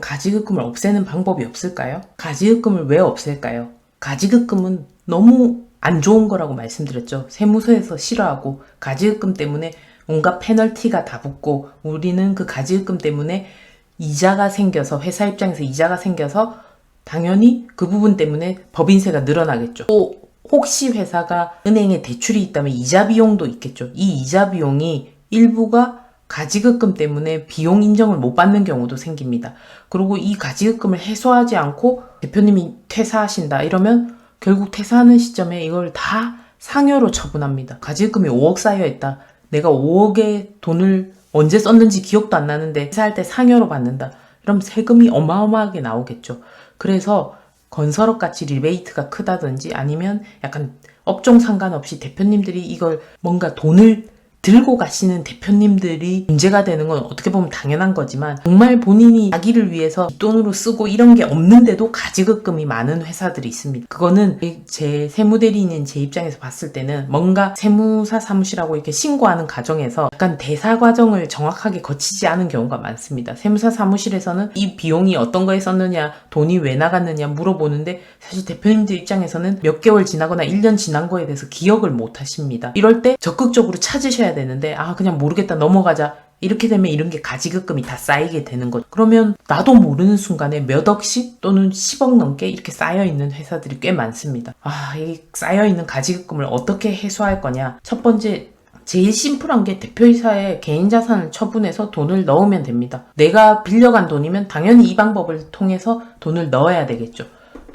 가지급금을 없애는 방법이 없을까요? 가지급금을 왜 없앨까요? 가지급금은 너무 안 좋은 거라고 말씀드렸죠. 세무서에서 싫어하고 가지급금 때문에 온갖 페널티가 다 붙고 우리는 그 가지급금 때문에 이자가 생겨서 회사 입장에서 이자가 생겨서 당연히 그 부분 때문에 법인세가 늘어나겠죠. 또 혹시 회사가 은행에 대출이 있다면 이자 비용도 있겠죠. 이 이자 비용이 일부가 가지급금 때문에 비용 인정을 못 받는 경우도 생깁니다. 그리고 이 가지급금을 해소하지 않고 대표님이 퇴사하신다 이러면 결국 퇴사하는 시점에 이걸 다 상여로 처분합니다. 가지급금이 5억 쌓여 있다. 내가 5억의 돈을 언제 썼는지 기억도 안 나는데 회사할 때 상여로 받는다. 그럼 세금이 어마어마하게 나오겠죠. 그래서 건설업 같이 리베이트가 크다든지 아니면 약간 업종 상관없이 대표님들이 이걸 뭔가 돈을 들고 가시는 대표님들이 문제가 되는 건 어떻게 보면 당연한 거지만 정말 본인이 자기를 위해서 돈으로 쓰고 이런 게 없는데도 가지급금이 많은 회사들이 있습니다. 그거는 제 세무대리인인 제 입장에서 봤을 때는 뭔가 세무사 사무실하고 이렇게 신고하는 과정에서 약간 대사 과정을 정확하게 거치지 않은 경우가 많습니다. 세무사 사무실에서는 이 비용이 어떤 거에 썼느냐, 돈이 왜 나갔느냐 물어보는데 사실 대표님들 입장에서는 몇 개월 지나거나 1년 지난 거에 대해서 기억을 못 하십니다. 이럴 때 적극적으로 찾으셔야 되는데 아 그냥 모르겠다 넘어가자 이렇게 되면 이런 게 가지급금이 다 쌓이게 되는 거죠. 그러면 나도 모르는 순간에 몇 억씩 또는 10억 넘게 이렇게 쌓여 있는 회사들이 꽤 많습니다. 아, 이 쌓여 있는 가지급금을 어떻게 해소할 거냐? 첫 번째 제일 심플한 게 대표이사의 개인 자산을 처분해서 돈을 넣으면 됩니다. 내가 빌려간 돈이면 당연히 이 방법을 통해서 돈을 넣어야 되겠죠.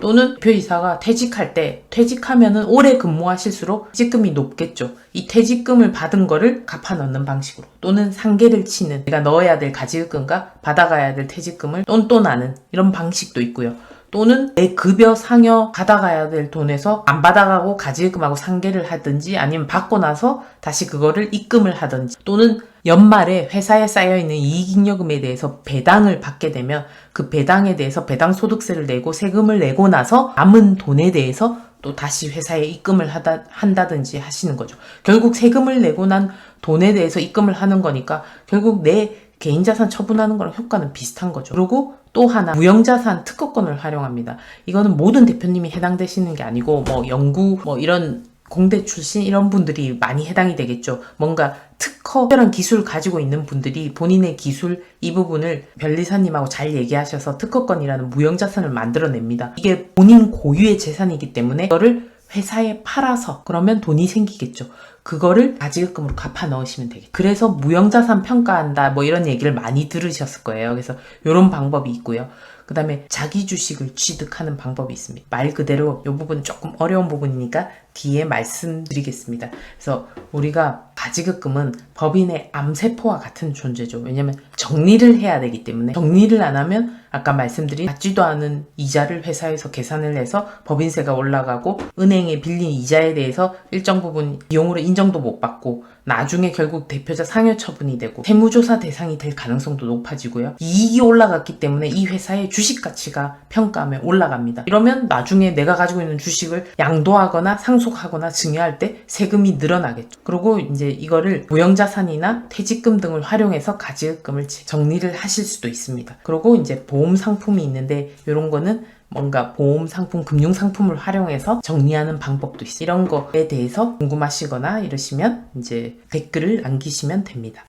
또는 대표이사가 퇴직할 때 퇴직하면은 오래 근무하실수록 퇴직금이 높겠죠. 이 퇴직금을 받은 거를 갚아 넣는 방식으로 또는 상계를 치는 내가 넣어야 될 가지급금과 받아가야 될 퇴직금을 똔똔하는 이런 방식도 있고요. 또는 내 급여 상여 받아가야 될 돈에서 안 받아가고 가지급금하고 상계를 하든지 아니면 받고 나서 다시 그거를 입금을 하든지 또는 연말에 회사에 쌓여있는 이익잉여금에 대해서 배당을 받게 되면 그 배당에 대해서 배당 소득세를 내고 세금을 내고 나서 남은 돈에 대해서 또 다시 회사에 입금을 하다, 한다든지 하시는 거죠. 결국 세금을 내고 난 돈에 대해서 입금을 하는 거니까 결국 내 개인자산 처분하는 거랑 효과는 비슷한 거죠. 그리고 또 하나 무형자산 특허권을 활용합니다. 이거는 모든 대표님이 해당되시는 게 아니고 뭐 연구 뭐 이런 공대 출신 이런 분들이 많이 해당이 되겠죠. 뭔가 특허, 특별한 기술을 가지고 있는 분들이 본인의 기술 이 부분을 변리사님하고 잘 얘기하셔서 특허권이라는 무형자산을 만들어냅니다. 이게 본인 고유의 재산이기 때문에 이거를 회사에 팔아서 그러면 돈이 생기겠죠. 그거를 가지급금으로 갚아 넣으시면 되겠죠. 그래서 무형자산 평가한다 뭐 이런 얘기를 많이 들으셨을 거예요. 그래서 이런 방법이 있고요. 그 다음에 자기 주식을 취득하는 방법이 있습니다. 말 그대로 이 부분 조금 어려운 부분이니까 뒤에 말씀드리겠습니다. 그래서 우리가 가지급금은 법인의 암세포와 같은 존재죠. 왜냐면 정리를 해야 되기 때문에 정리를 안 하면 아까 말씀드린 받지도 않은 이자를 회사에서 계산을 해서 법인세가 올라가고 은행에 빌린 이자에 대해서 일정 부분 비용으로 인정도 못 받고 나중에 결국 대표자 상여 처분이 되고 세무조사 대상이 될 가능성도 높아지고요. 이익이 올라갔기 때문에 이 회사의 주식 가치가 평가하면 올라갑니다. 이러면 나중에 내가 가지고 있는 주식을 양도하거나 상속하거나 증여할 때 세금이 늘어나겠죠. 그리고 이제 이거를 무형자산이나 퇴직금 등을 활용해서 가지급금을 정리를 하실 수도 있습니다. 그리고 이제 보험 상품이 있는데 이런 거는 뭔가 보험 상품, 금융 상품을 활용해서 정리하는 방법도 있어요. 이런 거에 대해서 궁금하시거나 이러시면 이제 댓글을 남기시면 됩니다.